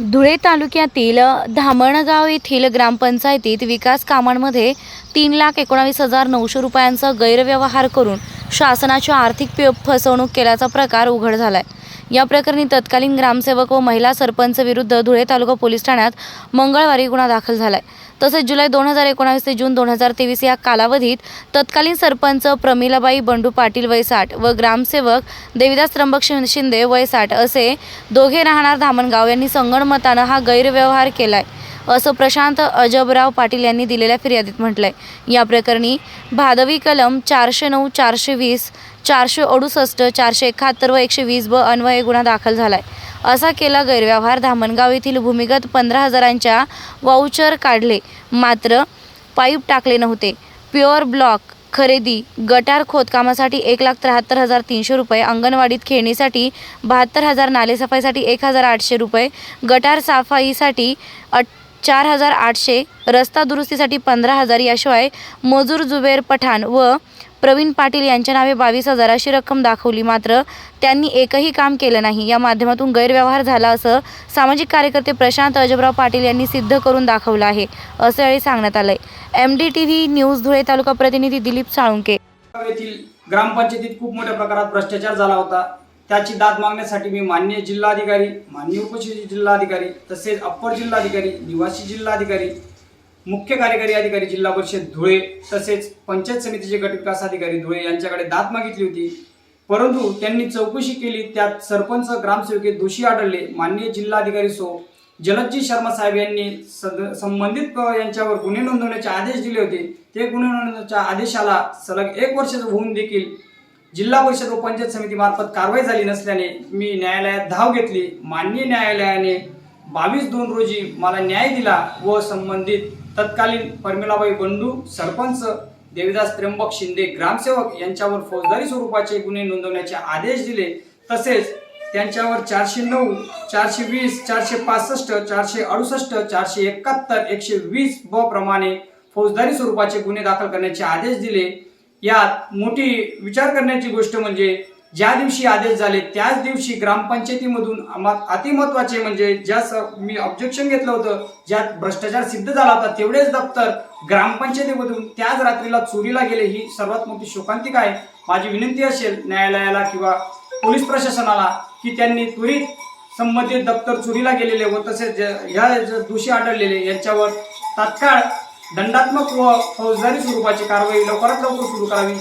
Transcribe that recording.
धुळे तालुक्यातील धामणगाव येथील ग्रामपंचायतीत विकास कामांमध्ये तीन लाख एकोणावीस हजार नऊशे रुपयांचा गैरव्यवहार करून शासनाची आर्थिक पे- फसवणूक केल्याचा प्रकार उघड झालाय. या प्रकरणी तत्कालीन ग्रामसेवक व महिला सरपंच विरुद्ध धुळे तालुका पोलीस ठाण्यात मंगळवारी गुन्हा दाखल झालाय. तसेच जुलै दोन हजार एकोणावीस ते जून दोन हजार तेवीस या कालावधीत तत्कालीन सरपंच प्रमिलाबाई बंडू पाटील वयसाठ व ग्रामसेवक देविदास त्र्यंबक शिंदे वयसाठ असे दोघे राहणार धामणगाव यांनी संगणमतानं हा गैरव्यवहार केलाय. असं प्रशांत अजबराव पाटील यांनी दिलेल्या फिर्यादीत म्हटलंय. या प्रकरणी भादवी कलम चारशे नऊ चारशे वीस चारशे अडुसष्ट चारशे एकाहत्तर व एकशे वीस ब अन्वये गुन्हा दाखल झालाय. असा केला गैरव्यवहार धामणगाव येथील भूमिगत पंधरा हजारांच्या वाउचर काढले. मात्र पाईप टाकले नव्हते. प्युअर ब्लॉक खरेदी गटार खोदकामासाठी एक लाख त्र्याहत्तर हजार तीनशे रुपये अंगणवाडीत खेळणीसाठी बहात्तर हजार नालेसफाईसाठी एक हजार आठशे रुपये गटार साफाईसाठी अट चार हजार आठशे रस्ता दुरुस्तीसाठी पंधरा हजार याशिवाय मजूर जुबेर पठाण व प्रवीण पाटील यांच्या नावे बावीस हजार अशी रक्कम दाखवली. मात्र त्यांनी एकही काम केलं नाही. या माध्यमातून गैरव्यवहार झाला असं सामाजिक कार्यकर्ते प्रशांत अजबराव पाटील यांनी सिद्ध करून दाखवलं आहे असं यावेळी सांगण्यात आलंय. M D T V news Dhule taluka प्रतिनिधी दिलीप साळुंके. ग्रामपंचायतीत खूप मोठ्या प्रकारात भ्रष्टाचार झाला होता. त्याची दाद मागण्यासाठी मी मान्य जिल्हाधिकारी मान्य उपजिल्हाधिकारी जिल्हाधिकारी तसेच अप्पर जिल्हाधिकारी निवासी जिल्हाधिकारी मुख्य कार्यकारी अधिकारी जिल्हा परिषद धुळे तसेच पंचायत समितीचे गटविकास अधिकारी धुळे यांच्याकडे दाद मागितली होती. परंतु त्यांनी चौकशी केली त्यात सरपंच ग्रामसेवके दोषी आढळले. माननीय जिल्हाधिकारी सो जलदजी शर्मा साहेब यांनी सद संबंधित यांच्यावर गुन्हे नोंदवण्याचे आदेश दिले होते. ते गुन्हे नोंदवण्याच्या आदेशाला सलग एक वर्ष होऊन देखील जिल्हा परिषद व पंचायत समिती मार्फत कारवाई झाली नसल्याने मी न्यायालयात धाव घेतली. माननीय न्यायालयाने बावीस दोन रोजी मला न्याय दिला व संबंधित तत्कालीन परमिलाबाई बंडू सरपंच देविदास त्र्यंबक शिंदे ग्रामसेवक यांच्यावर फौजदारी स्वरूपाचे गुन्हे नोंदवण्याचे आदेश दिले. तसेच त्यांच्यावर चारशे नऊ चारशे वीस चारशे पासष्ट चारशे अडुसष्ट चारशे एकाहत्तर एकशे वीस ब प्रमाणे फौजदारी स्वरूपाचे गुन्हे दाखल करण्याचे आदेश दिले. यात मोठी विचार करण्याची गोष्ट म्हणजे ज्या दिवशी आदेश झाले त्याच दिवशी ग्रामपंचायतीमधून अतिमहत्वाचे म्हणजे ज्या मी ऑब्जेक्शन घेतलं होतं ज्यात भ्रष्टाचार सिद्ध झाला होता तेवढेच दप्तर ग्रामपंचायतीमधून त्याच रात्रीला चोरीला गेले ही सर्वात मोठी शोकांतिका आहे. माझी विनंती असेल न्यायालयाला किंवा पोलीस प्रशासनाला की त्यांनी त्वरित संबंधित दप्तर चोरीला गेलेले व तसेच ह्या दोषी आढळलेले यांच्यावर तात्काळ दंडात्मक व फौजदारी स्वरूपाची कारवाई लवकरात लवकर सुरू करावी.